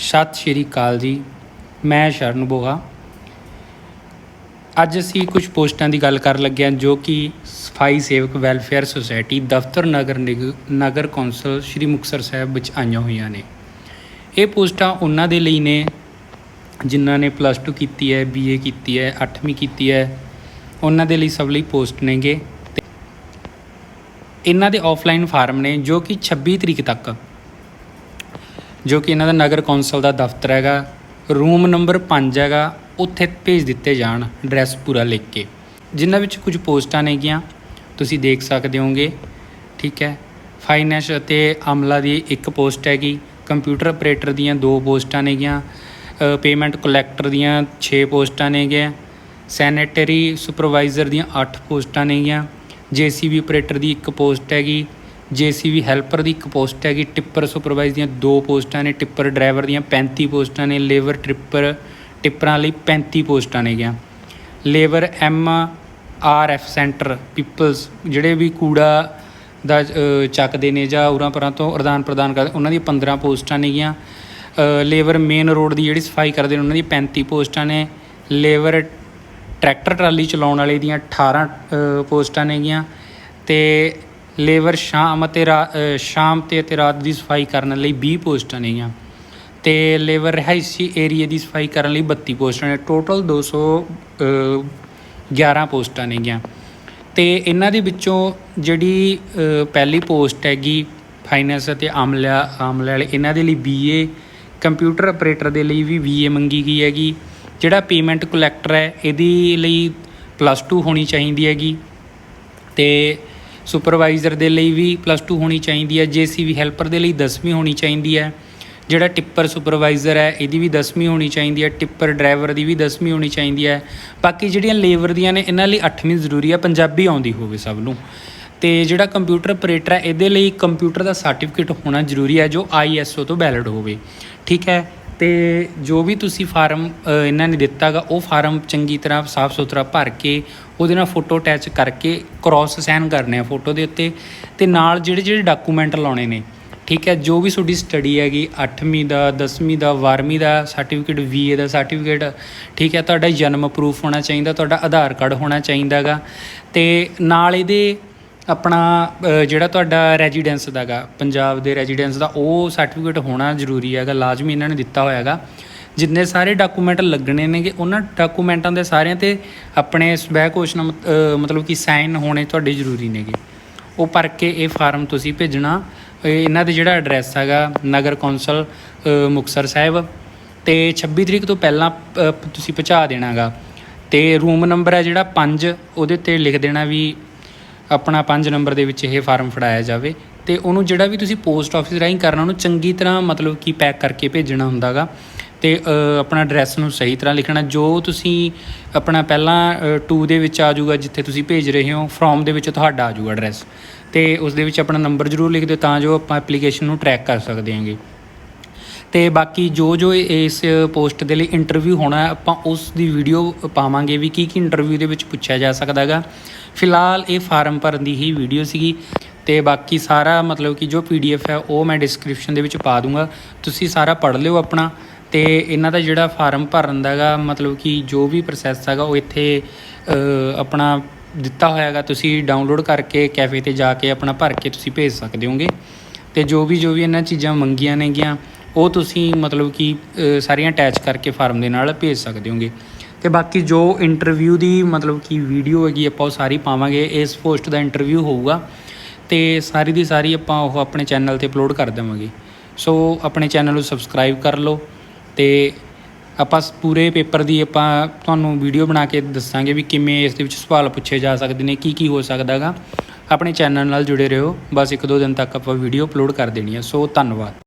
ਸਤਿ ਸ਼੍ਰੀ ਅਕਾਲ ਜੀ, ਮੈਂ ਸ਼ਰਨ ਬੋਹਾ ਅੱਜ ਅਸੀਂ ਕੁਝ ਪੋਸਟਾਂ ਦੀ ਗੱਲ ਕਰਨ ਲੱਗੇ ਹਾਂ ਜੋ ਕਿ ਸਫ਼ਾਈ ਸੇਵਕ ਵੈਲਫੇਅਰ ਸੁਸਾਇਟੀ ਦਫ਼ਤਰ ਨਗਰ ਨਿਗ- ਨਗਰ ਕੌਂਸਲ ਸ਼੍ਰੀ ਮੁਕਤਸਰ ਸਾਹਿਬ ਵਿੱਚ ਆਈਆਂ ਹੋਈਆਂ ਨੇ। ਇਹ ਪੋਸਟਾਂ ਉਹਨਾਂ ਦੇ ਲਈ ਨੇ ਜਿਨ੍ਹਾਂ ਨੇ ਪਲੱਸ 2 ਕੀਤੀ ਹੈ, ਬੀਏ ਕੀਤੀ ਹੈ 8ਵੀਂ ਕੀਤੀ ਹੈ। ਉਹਨਾਂ ਦੇ ਲਈ ਸਭ ਲਈ ਪੋਸਟ ਨੇਗੇ। ਇਹਨਾਂ ਦੇ ਆਫਲਾਈਨ ਫਾਰਮ ਨੇ ਜੋ ਕਿ 26 ਤਰੀਕ ਤੱਕ ਜੋ ਕਿ ਇਹਨਾਂ ਦਾ ਨਗਰ ਕੌਂਸਲ ਦਾ ਦਫ਼ਤਰ ਹੈਗਾ, ਰੂਮ ਨੰਬਰ 5 ਹੈਗਾ, ਉੱਥੇ ਭੇਜ ਦਿੱਤੇ ਜਾਣ ਐਡਰੈਸ ਪੂਰਾ ਲਿਖ ਕੇ। ਜਿਨ੍ਹਾਂ ਵਿੱਚ ਕੁਝ ਪੋਸਟਾਂ ਨੇਗੀਆਂ, ਤੁਸੀਂ ਦੇਖ ਸਕਦੇ ਹੋਗੇ ਠੀਕ ਹੈ। ਫਾਈਨੈਂਸ ਅਤੇ ਅਮਲਾ ਦੀ ਇੱਕ ਪੋਸਟ ਹੈਗੀ ਕੰਪਿਊਟਰ ਆਪਰੇਟਰ ਦੀਆਂ ਦੋ ਪੋਸਟਾਂ ਨੇਗੀਆਂ ਪੇਮੈਂਟ ਕਲੈਕਟਰ ਦੀਆਂ 6 ਪੋਸਟਾਂ ਨੇਗੀਆਂ ਸੈਨੇਟਰੀ ਸੁਪਰਵਾਈਜ਼ਰ ਦੀਆਂ 8 ਪੋਸਟਾਂ ਨੇਗੀਆਂ ਜੀਸੀਬੀ ਆਪਰੇਟਰ ਦੀ ਇੱਕ ਪੋਸਟ ਹੈਗੀ ਜੀਸੀਬੀ ਹੈਲਪਰ ਦੀ ਇੱਕ ਪੋਸਟ ਹੈਗੀ, ਟਿੱਪਰ ਸੁਪਰਵਾਈਜ਼ ਦੀਆਂ ਦੋ ਪੋਸਟਾਂ ਨੇ, ਟਿੱਪਰ ਡਰਾਈਵਰ ਦੀਆਂ 35 ਪੋਸਟਾਂ ਨੇ, ਲੇਬਰ ਟ੍ਰਿਪਰ, ਟਿੱਪਰਾਂ ਲਈ 35 ਪੋਸਟਾਂ ਨੇਗੀਆਂ labour M R F centre peoples ਜਿਹੜੇ ਵੀ ਕੂੜਾ ਦਾ ਚੱਕਦੇ ਨੇ ਜਾਂ ਉਰਾਂ ਪਰਾਂ ਤੋਂ ਅਰਦਾਨ ਪ੍ਰਦਾਨ ਕਰਦੇ, ਉਹਨਾਂ ਦੀਆਂ 15 ਪੋਸਟਾਂ ਨੇਗੀਆਂ ਲੇਬਰ ਮੇਨ ਰੋਡ ਦੀ ਜਿਹੜੀ ਸਫ਼ਾਈ ਕਰਦੇ ਨੇ, ਉਹਨਾਂ ਦੀ 35 ਪੋਸਟਾਂ ਨੇ। ਲੇਬਰ ਟਰੈਕਟਰ ਟਰਾਲੀ ਚਲਾਉਣ ਵਾਲੇ ਦੀਆਂ 18 ਪੋਸਟਾਂ ਨੇਗੀਆਂ ਤੇ ਲੇਬਰ ਸ਼ਾਮ ਅਤੇ ਰਾ- ਸ਼ਾਮ ਤੇ ਅਤੇ ਰਾਤ ਦੀ ਸਫ਼ਾਈ ਕਰਨ ਲਈ 20 ਪੋਸਟਾਂ ਨੇਗੀਆਂ ਤੇ ਲੇਬਰ ਰਿਹਾਇਸ਼ੀ ਏਰੀਆ ਦੀ ਸਫ਼ਾਈ ਕਰਨ ਲਈ 32 ਪੋਸਟਾਂ ਨੇ। ਟੋਟਲ 200 ਅ, 11 ਪੋਸਟਾਂ ਨੇਗੀਆਂ ਤੇ ਇਹਨਾਂ ਦੇ ਵਿੱਚੋਂ ਜਿਹੜੀ ਪਹਿਲੀ ਪੋਸਟ ਹੈਗੀ ਫਾਈਨੈਂਸ ਅਤੇ ਆਮਲਾ ਆਮਲੇ ਇਹਨਾਂ ਦੇ ਲਈ ਬੀਏ ਕੰਪਿਊਟਰ ਆਪਰੇਟਰ ਦੇ ਲਈ ਵੀ ਬੀਏ ਮੰਗੀ ਗਈ ਹੈਗੀ। ਜਿਹੜਾ ਪੇਮੈਂਟ ਕਲੈਕਟਰ ਹੈ ਇਹਦੀ ਲਈ ਪਲੱਸ 2 ਹੋਣੀ ਚਾਹੀਦੀ ਹੈਗੀ ਤੇ ਸੁਪਰਵਾਈਜ਼ਰ ਦੇ ਲਈ ਵੀ ਪਲੱਸ 2 ਹੋਣੀ ਚਾਹੀਦੀ ਹੈ ਜੀਸੀਬੀ ਹੈਲਪਰ ਦੇ ਲਈ 10ਵੀਂ ਹੋਣੀ ਚਾਹੀਦੀ ਹੈ। ਜਿਹੜਾ ਟਿੱਪਰ ਸੁਪਰਵਾਈਜ਼ਰ ਹੈ, ਇਹਦੀ ਵੀ 10ਵੀਂ ਹੋਣੀ ਚਾਹੀਦੀ ਹੈ, ਟਿੱਪਰ ਡਰਾਈਵਰ ਦੀ ਵੀ 10ਵੀਂ ਹੋਣੀ ਚਾਹੀਦੀ ਹੈ। ਬਾਕੀ ਜਿਹੜੀਆਂ ਲੇਬਰ ਦੀਆਂ ਨੇ, ਇਹਨਾਂ ਲਈ 8ਵੀਂ ਜ਼ਰੂਰੀ ਹੈ, ਪੰਜਾਬੀ ਆਉਂਦੀ ਹੋਵੇ ਸਭ ਨੂੰ। ਤੇ ਜਿਹੜਾ ਕੰਪਿਊਟਰ ਆਪਰੇਟਰ ਹੈ, ਇਹਦੇ ਲਈ ਕੰਪਿਊਟਰ ਦਾ ਸਰਟੀਫਿਕੇਟ ਹੋਣਾ ਜ਼ਰੂਰੀ ਹੈ, ਜੋ ਆਈਐਸਓ ਤੋਂ ਵੈਲਿਡ ਹੋਵੇ। ਠੀਕ ਹੈ? ਤੇ ਜੋ ਵੀ ਤੁਸੀਂ ਫਾਰਮ ਇਹਨਾਂ ਨੇ ਦਿੱਤਾਗਾ, ਉਹ ਫਾਰਮ ਚੰਗੀ ਤਰ੍ਹਾਂ ਸਾਫ਼ ਸੁਥਰਾ ਭਰ ਕੇ ਉਹਦੇ ਨਾਲ ਫੋਟੋ ਅਟੈਚ ਕਰਕੇ ਕ੍ਰਾਸ ਸਾਈਨ ਕਰਨੇ ਆ ਫੋਟੋ ਦੇ ਉੱਤੇ ਤੇ ਨਾਲ ਜਿਹੜੇ ਜਿਹੜੇ ਡਾਕੂਮੈਂਟ ਲਾਉਣੇ ਨੇ, ਠੀਕ ਹੈ, ਜੋ ਵੀ ਤੁਹਾਡੀ ਸਟੱਡੀ ਹੈਗੀ 8ਵੀਂ ਦਾ 10ਵੀਂ ਦਾ 12ਵੀਂ ਦਾ ਸਰਟੀਫਿਕੇਟ ਬੀਏ ਦਾ ਸਰਟੀਫਿਕੇਟ ਠੀਕ ਹੈ, ਤੁਹਾਡਾ ਜਨਮ ਪ੍ਰੂਫ ਹੋਣਾ ਚਾਹੀਦਾ, ਤੁਹਾਡਾ ਆਧਾਰ ਕਾਰਡ ਹੋਣਾ ਚਾਹੀਦਾਗਾ ਤੇ ਨਾਲ ਇਹਦੇ ਆਪਣਾ ਜਿਹੜਾ ਤੁਹਾਡਾ ਰੈਜ਼ੀਡੈਂਸ ਦਾਗਾ ਪੰਜਾਬ ਦੇ ਰੈਜ਼ੀਡੈਂਸ ਦਾ ਉਹ ਸਰਟੀਫਿਕੇਟ ਹੋਣਾ ਜ਼ਰੂਰੀ ਹੈਗਾ ਲਾਜ਼ਮੀ ਇਹਨਾਂ ਨੇ ਦਿੱਤਾ ਹੋਇਆ ਹੈਗਾ। ਜਿੰਨੇ ਸਾਰੇ ਡਾਕੂਮੈਂਟ ਲੱਗਣੇ ਨੇਗੇ ਉਹਨਾਂ ਡਾਕੂਮੈਂਟਾਂ ਦੇ ਸਾਰਿਆਂ ਤੇ ਆਪਣੇ ਸਵੈ ਘੋਸ਼ਣਾ ਮਤਲਬ ਕਿ ਸਾਈਨ ਹੋਣੇ ਤੁਹਾਡੇ ਜ਼ਰੂਰੀ ਨੇਗੇ। ਉਹ ਭਰ ਕੇ ਇਹ ਫਾਰਮ ਤੁਸੀਂ ਭੇਜਣਾ। ਇਹ ਇਹਨਾਂ ਦੇ ਜਿਹੜਾ ਐਡਰੈਸ ਹੈਗਾ ਨਗਰ ਕੌਂਸਲ ਅ, ਮੁਕਤਸਰ ਸਾਹਿਬ। ਤੇ 26 ਤਰੀਕ ਤੋਂ ਪਹਿਲਾਂ ਤੁਸੀਂ ਪਹੁੰਚਾ ਦੇਣਾਗਾ। ਤੇ ਰੂਮ ਨੰਬਰ ਹੈ ਜਿਹੜਾ 5 ਉਹਦੇ ਤੇ ਲਿਖ ਦੇਣਾ ਵੀ ਆਪਣਾ 5 ਨੰਬਰ ਦੇ ਵਿੱਚ ਇਹ ਫਾਰਮ ਫੜਾਇਆ ਜਾਵੇ ਤੇ ਉਹਨੂੰ ਜਿਹੜਾ ਵੀ ਤੁਸੀਂ ਪੋਸਟ ਆਫਿਸ ਰਾਹੀਂ ਕਰਨਾ ਉਹਨੂੰ ਚੰਗੀ ਤਰ੍ਹਾਂ ਮਤਲਬ ਕਿ ਪੈਕ ਕਰਕੇ ਭੇਜਣਾ ਹੁੰਦਾਗਾ ਤੇ ਅ, ਆਪਣਾ ਐਡਰੈਸ ਨੂੰ ਸਹੀ ਤਰ੍ਹਾਂ ਲਿਖਣਾ ਜੋ ਤੁਸੀਂ ਆਪਣਾ ਪਹਿਲਾਂ 2 ਦੇ ਵਿੱਚ ਆ ਜਾਊਗਾ ਜਿੱਥੇ ਤੁਸੀਂ ਭੇਜ ਰਹੇ ਹੋ ਫਰੋਮ ਦੇ ਵਿੱਚ ਤੁਹਾਡਾ ਆ ਜਾਊਗਾ ਐਡਰੈਸ ਤੇ ਉਸ ਦੇ ਵਿੱਚ ਆਪਣਾ ਨੰਬਰ ਜ਼ਰੂਰ ਲਿਖ ਦਿਓ ਤਾਂ ਜੋ ਆਪਾਂ ਐਪਲੀਕੇਸ਼ਨ ਨੂੰ ਟਰੈਕ ਕਰ ਸਕਦੇ ਹਾਂਗੇ। ਤੇ ਬਾਕੀ ਜੋ ਜੋ ਇਸ ਪੋਸਟ ਦੇ ਲਈ ਇੰਟਰਵਿਊ ਹੋਣਾ ਆਪਾਂ ਉਸ ਦੀ ਵੀਡੀਓ ਪਾਵਾਂਗੇ ਵੀ ਕੀ ਕੀ ਇੰਟਰਵਿਊ ਦੇ ਵਿੱਚ ਪੁੱਛਿਆ ਜਾ ਸਕਦਾ ਹੈਗਾ। ਫਿਲਹਾਲ ਇਹ ਫਾਰਮ ਭਰਨ ਦੀ ਹੀ ਵੀਡੀਓ ਸੀਗੀ ਤੇ ਬਾਕੀ ਸਾਰਾ ਮਤਲਬ ਕਿ ਜੋ ਪੀਡੀਐਫ ਹੈ, ਉਹ ਮੈਂ ਡਿਸਕ੍ਰਿਪਸ਼ਨ ਦੇ ਵਿੱਚ ਪਾ ਦੂੰਗਾ। ਤੁਸੀਂ ਸਾਰਾ ਪੜ੍ਹ ਲਿਓ ਆਪਣਾ ਤੇ ਇਹਨਾਂ ਦਾ ਜਿਹੜਾ ਫਾਰਮ ਭਰਨ ਦਾ ਹੈਗਾ, ਮਤਲਬ ਕਿ ਜੋ ਵੀ ਪ੍ਰੋਸੈਸ ਹੈਗਾ, ਉਹ ਇੱਥੇ ਆਪਣਾ ਦਿੱਤਾ ਹੋਇਆ ਹੈਗਾ। ਤੁਸੀਂ ਡਾਊਨਲੋਡ ਕਰਕੇ ਕੈਫੇ ਤੇ ਜਾ ਕੇ ਆਪਣਾ ਭਰ ਕੇ ਤੁਸੀਂ ਭੇਜ ਸਕਦੇ ਹੋਗੇ। ਤੇ ਜੋ ਵੀ ਜੋ ਵੀ ਇਹਨਾਂ ਚੀਜ਼ਾਂ ਮੰਗੀਆਂ ਨੇਗੀਆਂ ਉਹ ਤੁਸੀਂ ਮਤਲਬ ਕਿ ਸਾਰੀਆਂ ਅਟੈਚ ਕਰਕੇ ਫਾਰਮ ਦੇ ਨਾਲ ਭੇਜ ਸਕਦੇ ਹੋਗੇ। ਤੇ ਬਾਕੀ ਜੋ ਇੰਟਰਵਿਊ ਦੀ ਮਤਲਬ ਕਿ ਵੀਡੀਓ ਹੈਗੀ, ਆਪਾਂ ਉਹ ਸਾਰੀ ਪਾਵਾਂਗੇ। ਇਸ ਪੋਸਟ ਦਾ ਇੰਟਰਵਿਊ ਹੋਊਗਾ ਤੇ ਸਾਰੀ ਦੀ ਸਾਰੀ ਆਪਾਂ ਉਹ ਆਪਣੇ ਚੈਨਲ ਤੇ ਅਪਲੋਡ ਕਰ ਦੇਵਾਂਗੇ। ਸੋ ਆਪਣੇ ਚੈਨਲ ਨੂੰ ਸਬਸਕ੍ਰਾਈਬ ਕਰ ਲਓ ਤੇ ਆਪਾਂ ਪੂਰੇ ਪੇਪਰ ਦੀ ਆਪਾਂ ਤੁਹਾਨੂੰ ਵੀਡੀਓ ਬਣਾ ਕੇ ਦੱਸਾਂਗੇ ਵੀ ਕਿਵੇਂ ਇਸ ਦੇ ਵਿੱਚ ਸਵਾਲ ਪੁੱਛੇ ਜਾ ਸਕਦੇ ਨੇ ਕੀ ਕੀ ਹੋ ਸਕਦਾਗਾ ਆਪਣੇ ਚੈਨਲ ਨਾਲ ਜੁੜੇ ਰਹੋ। ਬਸ ਇੱਕ ਦੋ ਦਿਨ ਤੱਕ ਆਪਾਂ ਵੀਡੀਓ ਅਪਲੋਡ ਕਰ ਦੇਣੀ ਹੈ ਸੋ ਧੰਨਵਾਦ।